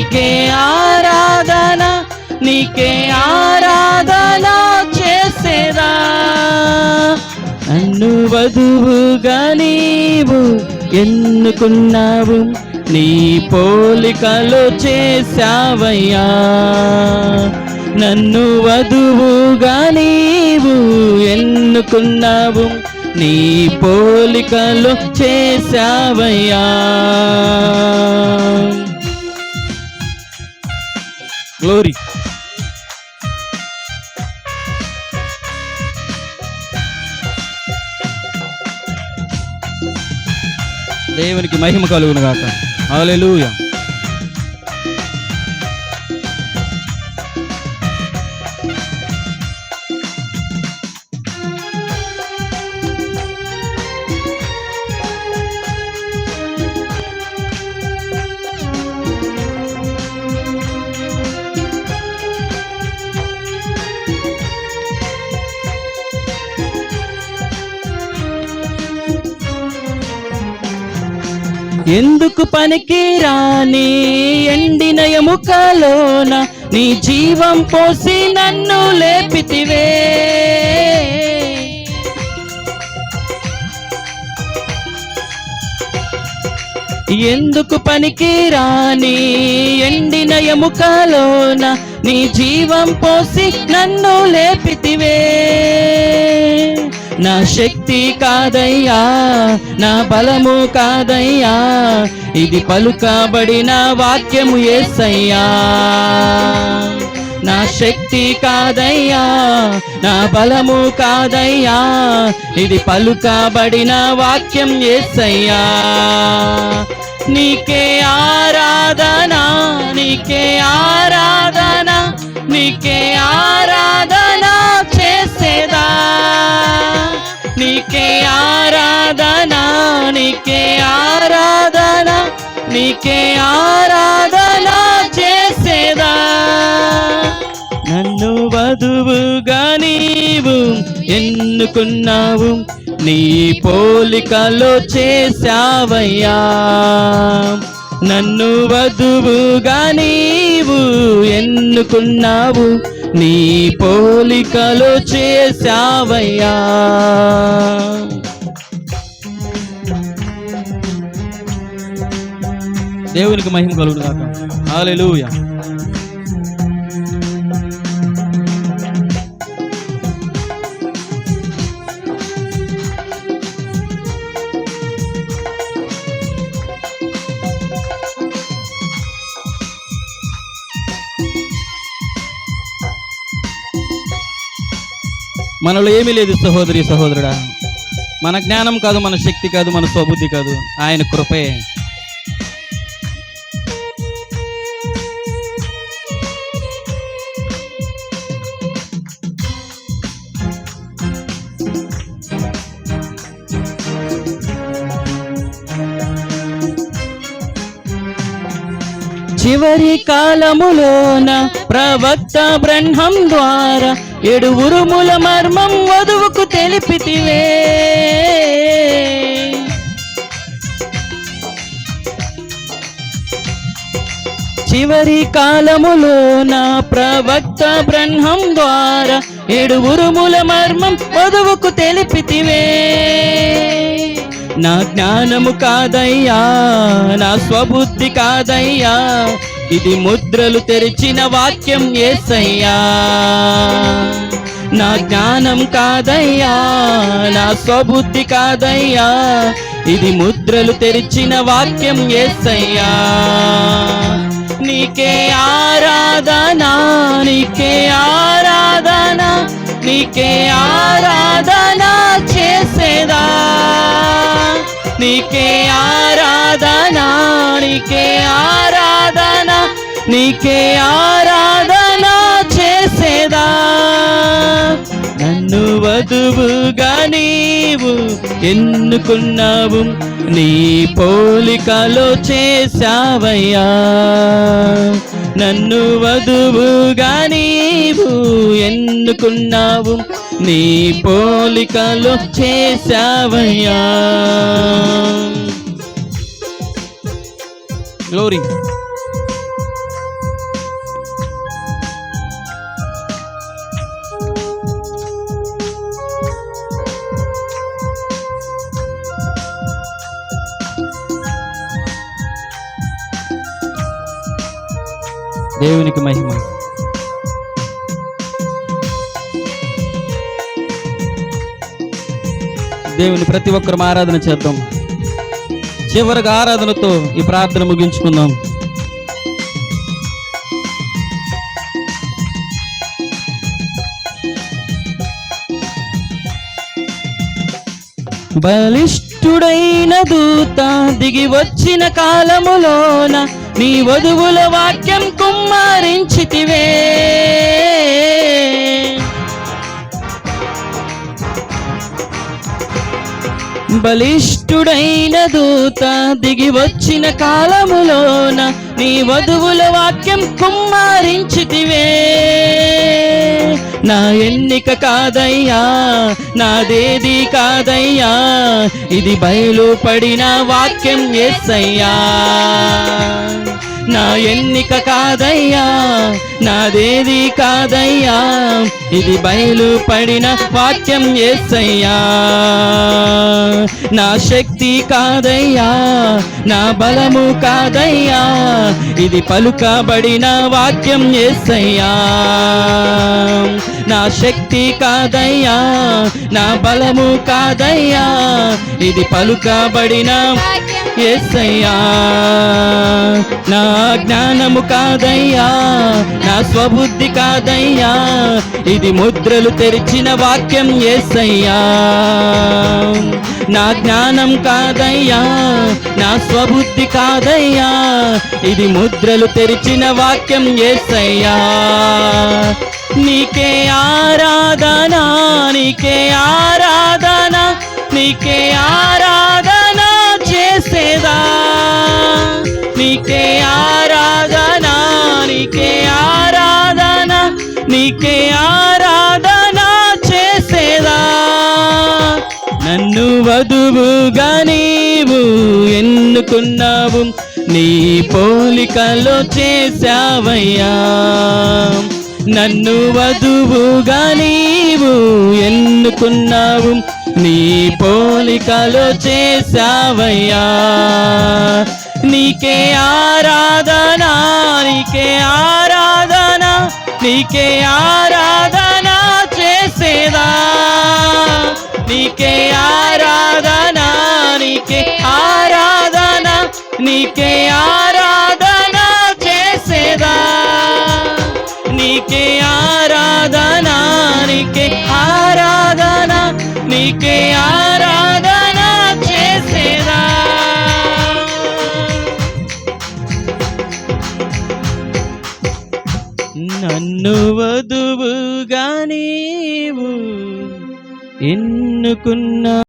నీకే ఆరాధన నీకే ఆరాధన చేసేదా? నన్ను వధువుగా నీవు ఎన్నుకున్నావు? నీ పోలికలు చేశావయ్యా. నన్ను వధువుగా నీవు ఎన్నుకున్నావు? నీ పోలికలు చేశావయ్యా. దేవునికి మహిమ కలుగును గాక అలెలుయా ఎందుకు పనికి రాని ఎండిన ఎముకలోన నీ జీవం పోసి నన్ను లేపితివే? ఎందుకు పనికి రాని ఎండిన ఎముకలోన నీ జీవం పోసి నన్ను లేపితివే? నా శక్తి కాదయ్యా నా బలము కాదయ్యా ఇది పలుకబడిన వాక్యము ఏసయ్యా. నా శక్తి కాదయ్యా నా బలము కాదయ్యా ఇది పలుకబడిన వాక్యం ఏసయ్యా. నీకే ఆరాధనా నీకే ఆరాధనా నీకే నీకే ఆరాధన చేసేదా? నన్ను వధువుగా నీవు ఎన్నుకున్నావు? నీ పోలికలో చేశావయ్యా. నన్ను వధువుగా నీవు ఎన్నుకున్నావు? నీ పోలికలో చేశావయ్యా. దేవునికి మహిమ కలుగుడు కాక హాలెలూయ మనలో ఏమీ లేదు సహోదరి సహోదరుడా. మన జ్ఞానం కాదు మన శక్తి కాదు మన స్వబుద్ధి కాదు. ఆయన కృపే. చివరి కాలములోన ప్రవక్త బ్రహ్మం ద్వారా ఏడు ఉరుముల మర్మం వధువుకు తెలిపితివే. చివరి కాలములోన ప్రవక్త బ్రహ్మం ద్వారా ఏడు ఉరుముల మర్మం వధువుకు తెలిపితివే. నా జ్ఞానము కాదయ్యా నా స్వబుద్ధి కాదయ్యా ఇది ముద్రలు తెరిచిన వాక్యం ఏసయ్యా. నా జ్ఞానం కాదయ్యా నా స్వబుద్ధి కాదయ్యా ఇది ముద్రలు తెరిచిన వాక్యం ఏసయ్యా. నీకే ఆరాధనా నీకే ఆరాధనా నీకే ఆరాధనా చేసేదా. నీకే ఆరాధన నీకే ఆరాధన నీకే ఆరాధన చేసేదా? నన్ను వధువుగా నీవు ఎన్నుకున్నావు నీ పోలికలో చేశావయ్యా. నన్ను వధువుగా నీవు ఎన్నుకున్నావు నీ పోలికలు చేశావయ్యా. గ్లోరీ దేవునికి మహిమ. దేవుని ప్రతి ఒక్కరు ఆరాధన చేద్దాం. చివరిగా ఆరాధనతో ఈ ప్రార్థన ముగించుకుందాం. బలిష్ఠుడైన దూత దిగి వచ్చిన కాలములోన నీ వధువుల వాక్యం కుమ్మరించితివే. బలిష్ఠుడైన దూత దిగి వచ్చిన కాలములోన నీ వధువుల వాక్యం కుమ్మరించితివే. నా ఎన్నిక కాదయ్యా నాదేది కాదయ్యా ఇది బయలుపడిన వాక్యం ఎస్సయ్యా నా ఎన్నిక కాదయ్యా నాదేది కాదయ్యా ఇది బయలుపడిన వాక్యం ఎస్సయ్యా నా శక్తి కాదయ్యా నా బలము కాదయ్యా ఇది పలుకబడిన వాక్యం ఎస్సయ్యా నా శక్తి కాదయ్యా నా బలము కాదయ్యా ఇది పలుకబడిన ఎస్సయ్యా నా జ్ఞానము కాదయ్యా నా స్వబుద్ధి కాదయ్యా ఇది ముద్రలు తెరిచిన వాక్యం ఎస్సయ్యా నా జ్ఞానం కాదయ్యా నా స్వబుద్ధి కాదయ్యా ఇది ముద్రలు తెరిచిన వాక్యం ఎస్సయ్యా నీకే ఆరాధనా నీకే ఆరాధన నీకే ఆరా వధువుగా నీవు ఎన్నుకున్నావు? నీ పోలికలో చేశావయ్యా. నన్ను వధువుగా నీవు ఎన్నుకున్నావు? నీ పోలికలో చేశావయ్యా. నీకే ఆరాధన నీకే ఆరాధన నీకే ఆరాధన చేసేదా? నీకే ఆ వధువుగా నీవు ఎన్నుకున్నా